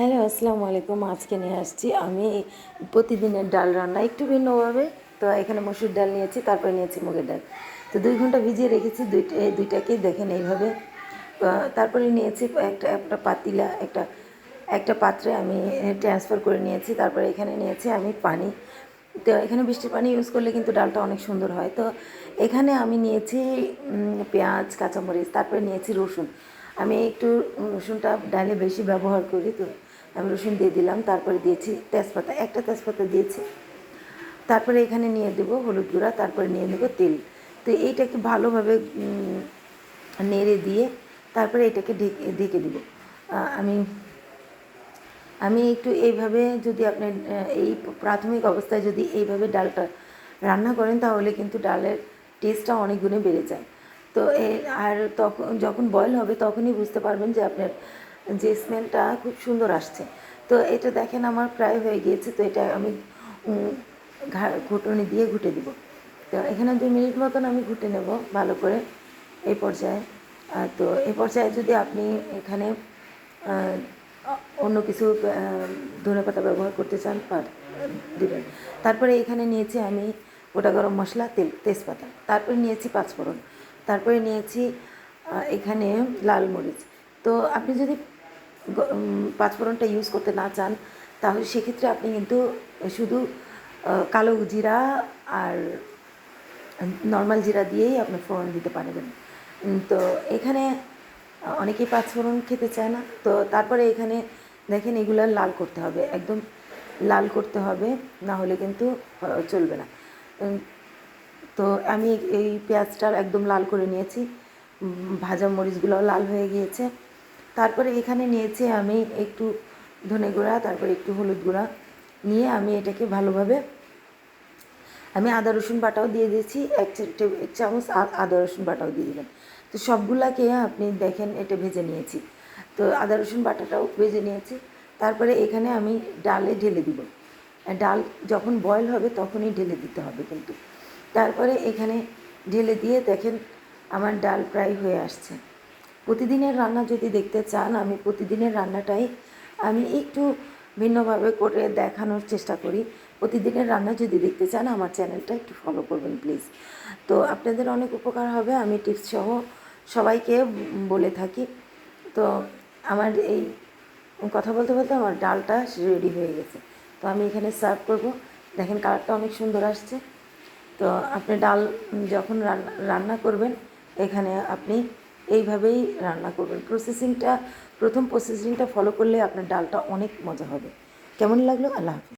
Hello, আসসালামু আলাইকুম। আজকে নিয়ে আসছি আমি প্রতিদিনের ডাল রান্না একটু ভিন্নভাবে। তো এখানে মসুর ডাল নিয়েছি, তারপরে নিয়েছি মুগের ডাল। তো দুই ঘণ্টা ভিজিয়ে রেখেছি, দুইটা এই দুইটাকেই দেখেন এইভাবে। তারপরে নিয়েছি একটা একটা পাতিলা, একটা একটা পাত্রে আমি ট্রান্সফার করে নিয়েছি। তারপরে এখানে নিয়েছি আমি পানি। তো এখানে বৃষ্টির পানি ইউজ করলে কিন্তু ডালটা অনেক সুন্দর হয়। তো এখানে আমি নিয়েছি পেঁয়াজ, কাঁচামরিচ, তারপরে নিয়েছি রসুন। আমি একটু রসুনটা ডালে বেশি ব্যবহার করি তো। আমি রসুন দিয়ে দিলাম, তারপরে দিয়েছি তেজপাতা, একটা তেজপাতা দিয়েছি। তারপরে এখানে নিয়ে দেবো হলুদ গুঁড়া, তারপরে নিয়ে নেব তেল। তো এইটাকে ভালোভাবে নেড়ে দিয়ে তারপরে এটাকে ঢেকে ঢেকে দিব। আমি আমি একটু এইভাবে যদি আপনি এই প্রাথমিক অবস্থায় যদি এইভাবে ডালটা রান্না করেন, তাহলে কিন্তু ডালের টেস্টটা অনেক গুণে বেড়ে যায়। তো আর তখন যখন বয়েল হবে, তখনই বুঝতে পারবেন যে আপনার যে স্মেলটা খুব সুন্দর আসছে। তো এটা দেখেন আমার প্রায় হয়ে গিয়েছে, তো এটা আমি ঘুটনি দিয়ে ঘুটে দিব। তো এখানে দুই মিনিট মতন আমি ঘুটে নেব ভালো করে এই পর্যায়ে। তো এই পর্যায়ে যদি আপনি এখানে অন্য কিছু ধনে পাতা ব্যবহার করতে চান দেবেন। তারপরে এখানে নিয়েছি আমি গোটা গরম মশলা, তেল, তেজপাতা। তারপরে নিয়েছি পাঁচফোড়ন। তারপরে নিয়েছি এখানে লাল মরিচ। তো আপনি যদি পাঁচফোড়নটা ইউজ করতে না চান, তাহলে সেক্ষেত্রে আপনি কিন্তু শুধু কালো জিরা আর নর্মাল জিরা দিয়েই আপনি ফোড়ন দিতে পারবেন। তো এখানে অনেকেই পাঁচফোড়ন খেতে চায় না, তো তারপরে এখানে দেখেন এগুলো লাল করতে হবে, একদম লাল করতে হবে, না হলে কিন্তু চলবে না। তো আমি এই পেঁয়াজটা একদম লাল করে নিয়েছি ভাজা মরিচগুলোও লাল হয়ে গিয়েছে। তারপরে এখানে নিয়েছি আমি একটু ধনে গুঁড়া, তারপরে একটু হলুদ গুঁড়া। নিয়ে আমি এটাকে ভালোভাবে আমি আদা রসুন বাটাও দিয়ে দিয়েছি, এক এক চামচ আদা রসুন বাটাও দিয়ে দিলাম। তো সবগুলাকে আপনি দেখেন, এটা ভেজে নিয়েছি। তো আদা রসুন বাটাটাও ভেজে নিয়েছি। তারপরে এখানে আমি ডালে ঢেলে দিব। ডাল যখন বয়েল হবে তখনই ঢেলে দিতে হবে কিন্তু। তারপরে এখানে ঢেলে দিয়ে দেখেন আমার ডাল প্রায় হয়ে আসছে। প্রতিদিনের রান্না যদি দেখতে চান, আমি প্রতিদিনের রান্নাটাই আমি একটু ভিন্নভাবে করে দেখানোর চেষ্টা করি। প্রতিদিনের রান্না যদি দেখতে চান, আমার চ্যানেলটা একটু ফলো করবেন প্লিজ তো আপনাদের অনেক উপকার হবে, আমি টিপস সহ সবাইকে বলে থাকি। তো আমার এই কথা বলতে বলতে আমার ডালটা রেডি হয়ে গেছে। তো আমি এখানে সার্ভ করব। দেখেন কালারটা অনেক সুন্দর আসছে। তো আপনি ডাল যখন রান্না করবেন, এখানে আপনি এইভাবেই রান্না করবেন। প্রসেসিংটা প্রথম প্রসেসিংটা ফলো করলে আপনার ডালটা অনেক মজা হবে। কেমন লাগল? আল্লাহ হাফিজ।